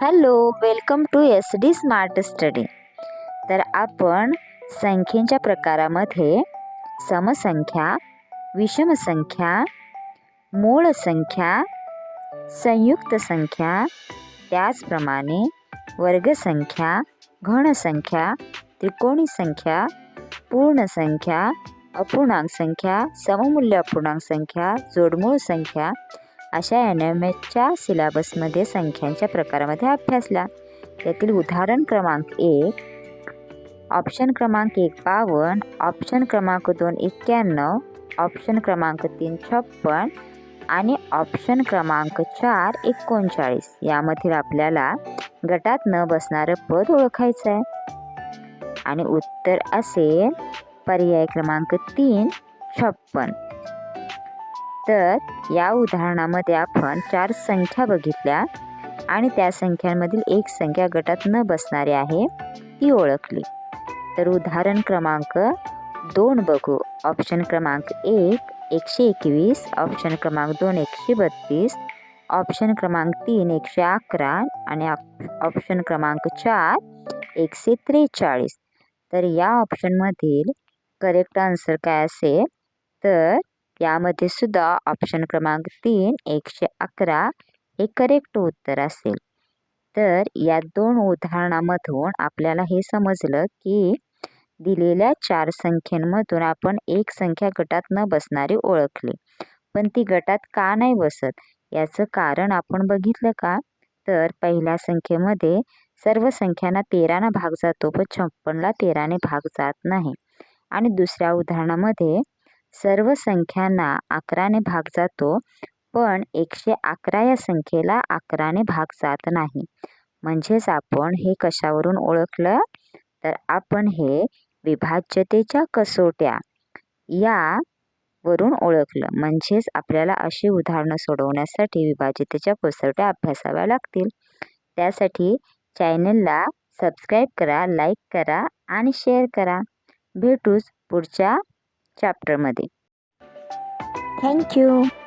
Hello welcome to S D smart study. तर आपण संख्येच्या प्रकारामध्ये समसंख्या विषमसंख्या मूळ संख्या संयुक्त संख्या त्याचप्रमाणे वर्गसंख्या घनसंख्या त्रिकोणी संख्या पूर्ण संख्या अपूर्णांक संख्या सममूल्य अपूर्णांक संख्या जोडमूळ संख्या अशा एन एम एचच्या सिलेबसमध्ये संख्यांच्या प्रकारामध्ये अभ्यासला त्यातील उदाहरण क्रमांक एक ऑप्शन क्रमांक एक बावन्न ऑप्शन क्रमांक दोन एक्क्याण्णव ऑप्शन क्रमांक तीन छप्पन आणि ऑप्शन क्रमांक चार एकोणचाळीस. यामधील आपल्याला गटात न बसणारं पद ओळखायचं आहे. आणि उत्तर असेल पर्याय क्रमांक तीन छप्पन. तर या उदाहरणामध्ये आपण चार संख्या बघितल्या आणि त्या संख्यांमधील एक संख्या गटात न बसणारी आहे ती ओळखली. तर उदाहरण क्रमांक दोन बघू. ऑप्शन क्रमांक एक एकशे एकवीस. ऑप्शन क्रमांक दोन एकशे बत्तीस. ऑप्शन क्रमांक तीन एकशे अकरा. आणि ऑप्शन क्रमांक चार एकशे त्रेचाळीस. तर या ऑप्शनमधील करेक्ट आन्सर काय असेल? तर यामध्ये सुद्धा ऑप्शन क्रमांक तीन एकशे अकरा हे करेक्ट उत्तर असेल. तर या दोन उदाहरणामधून आपल्याला हे समजलं की दिलेल्या चार संख्येमधून आपण एक संख्या गटात न बसणारी ओळखली. पण ती गटात का नाही बसत? याचं कारण आपण बघितलं का? तर पहिल्या संख्येमध्ये सर्व संख्यांना तेरानं भाग जातो पण छप्पनला तेराने भाग जात नाही. आणि दुसऱ्या उदाहरणामध्ये सर्व संख्यांना अकराने भाग जातो पण एकशे अकरा या संख्येला अकराने भाग जात नाही. म्हणजेच आपण हे कशावरून ओळखलं? तर आपण हे विभाज्यतेच्या कसोट्या या वरून ओळखलं. म्हणजेच आपल्याला अशी उदाहरणं सोडवण्यासाठी विभाज्यतेच्या कसोट्या अभ्यासाव्या लागतील. त्यासाठी चॅनलला सबस्क्राईब करा लाईक करा आणि शेअर करा. भेटूच पुढच्या चॅप्टरमध्ये. Thank you.